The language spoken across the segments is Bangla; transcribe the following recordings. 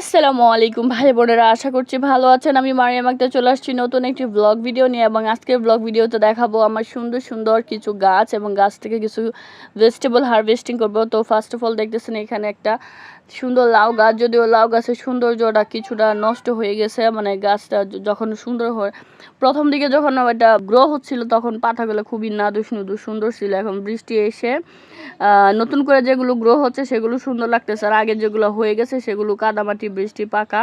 আসসালামু আলাইকুম ভাই বোনেরা, আশা করছি ভালো আছেন। আমি মারিয়াম আক্তার চলে আসছি নতুন একটি ব্লগ ভিডিও নিয়ে এবং আজকের ব্লগ ভিডিওতে দেখাবো আমার সুন্দর সুন্দর কিছু গাছ এবং গাছ থেকে কিছু ভেজিটেবল হারভেস্টিং করব। তো ফার্স্ট অফ অল দেখতেছেন এখানে একটা সুন্দর লাউ গাছ, যদিও লাউ গাছের সৌন্দর্যটা কিছুটা নষ্ট হয়ে গেছে মানে গাছটা যখন সুন্দর হয়, প্রথম দিকে যখন এটা গ্রো হচ্ছিল তখন পাতাগুলো খুবই নাদুস নুদুস সুন্দর ছিল, এখন বৃষ্টি এসে নতুন করে যেগুলো গ্রো হচ্ছে সেগুলো সুন্দর লাগতেছে। আর আগে যেগুলো হয়ে গেছে সেগুলো কাদামাটি বৃষ্টি, পাকা,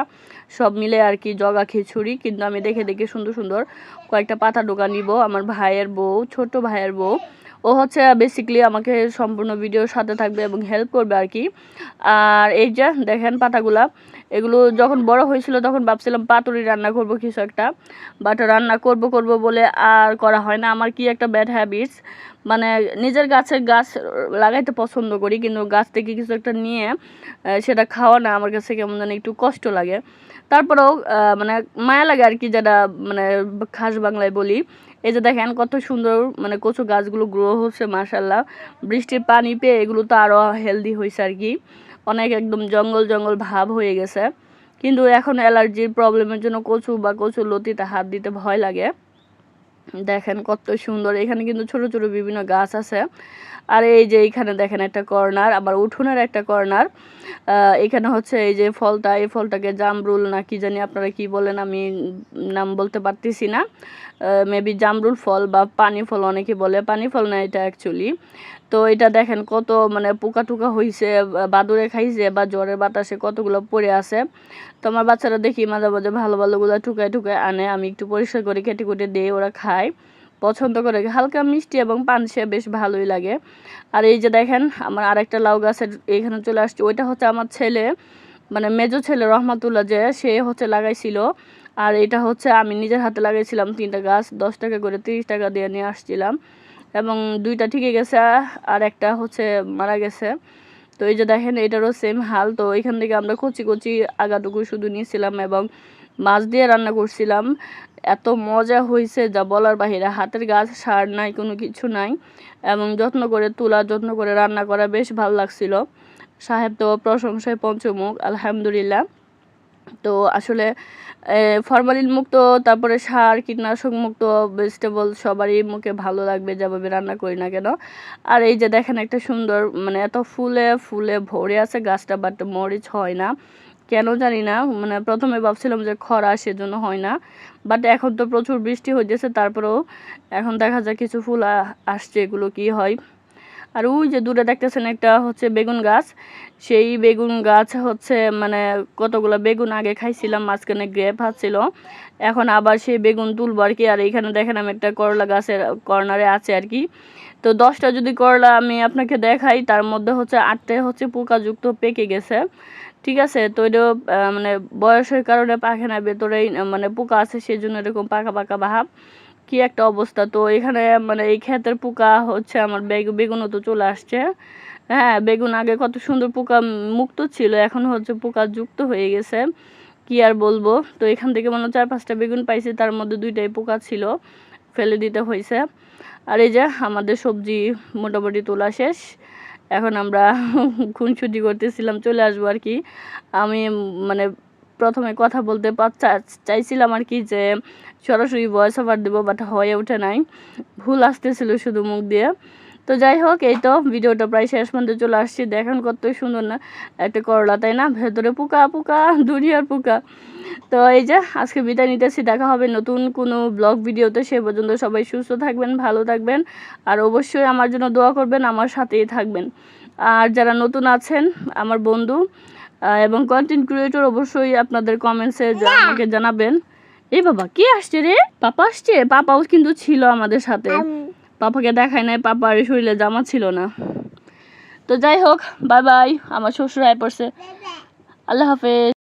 সব মিলে আর কি জগা খিচুড়ি। কিন্তু আমি দেখে দেখে সুন্দর সুন্দর কয়েকটা পাতা ঢোকা নিব আমার ভাইয়ের বউ, ছোট ভাইয়ের বউ। ও হচ্ছে বেসিক্যালি আমাকে সম্পূর্ণ ভিডিওর সাথে থাকবে এবং হেল্প করবে আর কি। আর এই যে দেখেন পাতাগুলা এগুলো যখন বড় হয়েছিল তখন ভাবছিলাম পাতুরি রান্না করব কিছু একটা বাট রান্না করব করব বলে আর করা হয় না। আমার কি একটা ব্যাড হ্যাবিটস মানে নিজের গাছের গাছ লাগাইতে পছন্দ করি, কিন্তু গাছ থেকে কিছু একটা নিয়ে সেটা খাওয়া না আমার কাছে কেমন যেন একটু কষ্ট লাগে। তারপরেও মানে মায়া লাগে আর কি যেটা মানে খাস বাংলায় বলি। এই যে দেখেন কত সুন্দর মানে কচু গাছগুলো গ্রো হচ্ছে মাসাল্লাহ বৃষ্টির পানি পেয়ে এগুলো তো আরও হেলদি হয়েছে আর কি। অনেক একদম জঙ্গল জঙ্গল ভাব হয়ে গেছে। কিন্তু এখন অ্যালার্জির প্রবলেমের জন্য কচু বা কচুর লতিতে হাত দিতে ভয় লাগে। দেখেন কত সুন্দর, এখানে কিন্তু ছোট ছোট বিভিন্ন গাছ আছে। আর এই যে এইখানে দেখেন একটা কর্নার, আবার উঠোনের একটা কর্নার। এখানে হচ্ছে এই যে ফলটা, এই ফলটাকে জামরুল না কি জানি আপনারা কি বলেন, আমি নাম বলতে পারতেছি না। মেবি জামরুল ফল বা পানি ফল অনেকে বলে। পানি ফল না এটা অ্যাকচুয়ালি তো এটা দেখেন কত মানে পোকা টুকা হয়েছে বাদুরে খাইছে, বা জ্বরের বাতাসে কতগুলো পড়ে আছে। তো আমার বাচ্চারা দেখি মাঝে মাঝে ভালো ভালোগুলো টুকায় টুকায় আনে, আমি একটু পরিষ্কার করে কেটে কুটে দিই, ওরা খায়। পছন্দ করে। হালকা মিষ্টি এবং পানসে বেশ ভালোই লাগে। আর এই যে দেখেন, আমার আরেকটা লাউ গাছের এখানে চলে আসছে। ওইটা হচ্ছে আমার ছেলে মানে মেজো ছেলে রহমাতুল্লাহ যে, সে হচ্ছে লাগাইছিল। আর এটা হচ্ছে আমি নিজের হাতে লাগাইছিলাম তিনটা গাছ, দশ টাকা করে তিরিশ টাকা দিয়ে নিয়ে আসছিলাম। এবং দুইটা ঠিকই গেছে, আর একটা হচ্ছে মারা গেছে। তো এই যে দেখেন, এটারও সেম হাল। তো এখান থেকে আমরা কচি কচি আগাটুকু শুধু নিয়েছিলাম এবং মাছ দিয়ে রান্না করছিলাম। এত মজা হয়েছে যা বলার বাহিরে। হাতের গাছ, সার নাই, কোনো কিছু নাই। এবং যত্ন করে তোলা, যত্ন করে রান্না করা বেশ ভালো লাগছিল। সাহেব তো প্রশংসায় পঞ্চমুখ, আলহামদুলিল্লাহ। তো আসলে ফরমালিন মুক্ত, তারপরে সার, কীটনাশক মুক্ত ভেজিটেবল সবারই মুখে ভালো লাগবে যেভাবে রান্না করি না কেন। আর এই যে দেখেন একটা সুন্দর মানে এত ফুলে ফুলে ভরে আছে গাছটা বাট মরিচ হয় না। কেন জানি না মানে প্রথমে ভাবছিলাম যে খরা সেজন্য হয় না বাট এখন তো প্রচুর বৃষ্টি হইতেছে, তারপরেও এখন দেখা যায় কিছু ফুল আসছে, এগুলো কি হয়। আর ওই যে দূরে দেখতেছেন একটা হচ্ছে বেগুন গাছ, সেই বেগুন গাছ হচ্ছে মানে কতগুলো বেগুন আগে খাইছিলাম, মাঝখানে গ্রেপ হাতছিল এখন আবার সেই বেগুন তুলবো আর কি, আর এইখানে দেখেন আমি একটা করলা গাছের কর্নারে আছে আর কি। তো দশটা যদি করলা আমি আপনাকে দেখাই, তার মধ্যে হচ্ছে আটটে হচ্ছে পোকাযুক্ত পেকে গেছে ঠিক আছে, তো এটা মানে বয়সের কারণে পাখে না ভেতরেই মানে পোকা আছে সেই জন্য এরকম পাকা পাকা ভাব কি একটা অবস্থা, তো এখানে মানে এই ক্ষেতের পোকা হচ্ছে আমার বেগ- বেগুনও তো চলে আসছে। হ্যাঁ বেগুন আগে কত সুন্দর পোকা মুক্ত ছিল, এখন হচ্ছে পোকা যুক্ত হয়ে গেছে। কি আর বলব, তো এখান থেকে মানে চার পাঁচটা বেগুন পাইছি, তার মধ্যে দুইটাই পোকা ছিল, ফেলে দিতে হয়েছে আর এই যে আমাদের সবজি মোটামুটি তোলা শেষ। এখন আমরা খুনসুটি করতেছিলাম, চলে আসব আর কি। আমি মানে প্রথমে কথা বলতে চাইছিলাম আর কি যে সরাসরি ভয়েস ওভার দেবো বাট হয়ে ওঠে নাই। ভুল আসতেছিল শুধু মুখ দিয়ে। তো যাই হোক, এই তো ভিডিওটা প্রায় শেষ পর্যন্ত চলে আসছি। দেখেন কত সুন্দর না একটা করলা, তাই না? ভেতরে পোকা পোকা, দুনিয়ার পোকা। তো এই যে, আজকে বিদায় নিতেছি। দেখা হবে নতুন কোনো ব্লগ ভিডিওতে। সে পর্যন্ত সবাই সুস্থ থাকবেন, ভালো থাকবেন। আর অবশ্যই আমার জন্য দোয়া করবেন, আমার সাথেই থাকবেন। আর যারা নতুন আছেন, আমার বন্ধু এবং কন্টেন্ট ক্রিয়েটর অবশ্যই আপনাদের কমেন্টসে আমাকে জানাবেন। এই বাবা, কে আসছে রে? পাপা আসছে? পাপাও কিন্তু ছিল আমাদের সাথে। পাপাকে দেখায় নাই, পাপার শরীরে জামা ছিল না। তো যাই হোক, বাই বাই, আমার শ্বশুর আয় পড়ছে। আল্লাহ হাফেজ।